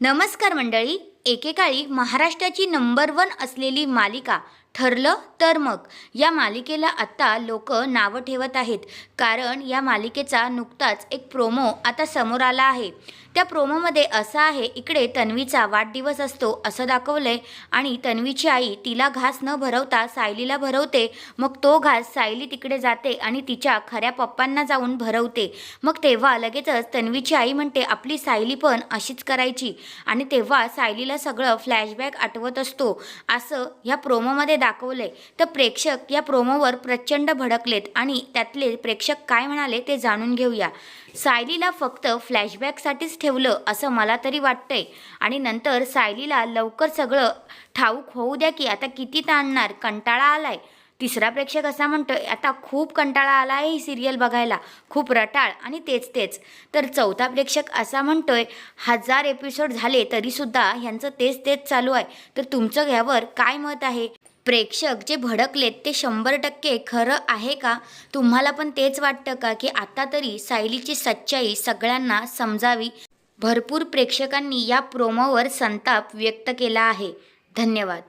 नमस्कार मंडळी एकेकाळी महाराष्ट्राची नंबर वन असलेली मालिका ठरलं तर मग. या मालिकेला आत्ता लोक नावं ठेवत आहेत. कारण या मालिकेचा नुकताच एक प्रोमो आता समोर आला आहे. त्या प्रोमोमध्ये असं आहे इकडे तन्वीचा वाढदिवस असतो असं दाखवलंय आणि तन्वीची आई तिला घास न भरवता सायलीला भरवते. मग तो घास सायली तिकडे जाते आणि तिच्या खऱ्या पप्पांना जाऊन भरवते. मग तेव्हा लगेचच तन्वीची आई म्हणते आपली सायली पण अशीच करायची. आणि तेव्हा सायलीला सगळं फ्लॅशबॅक आठवत असतो. असं ह्या प्रोमोमध्ये दाखवले. तर प्रेक्षक या प्रोमोवर प्रचंड भडकलेत आणि त्यातले प्रेक्षक काय म्हणाले ते जाणून घेऊया. सायलीला फक्त फ्लॅशबॅकसाठीच ठेवलं असं मला तरी वाटतंय. आणि नंतर सायलीला लवकर सगळं ठाऊक होऊ द्या की आता किती ताणणार कंटाळा आलाय. तिसरा प्रेक्षक असा म्हणतोय आता खूप कंटाळा आला आहे ही सिरियल बघायला. खूप रटाळ आणि तेच तेच तर चौथा प्रेक्षक असा म्हणतोय हजार एपिसोड झाले तरीसुद्धा ह्यांचं तेच तेच चालू आहे. तर तुमचं यावर काय मत आहे? प्रेक्षक जे भडकलेत ते शंभर टक्के खरं आहे का? तुम्हाला पण तेच वाटतं का की आता तरी सायलीची सच्चाई सगळ्यांना समजावी? भरपूर प्रेक्षकांनी या प्रोमोवर संताप व्यक्त केला आहे. धन्यवाद.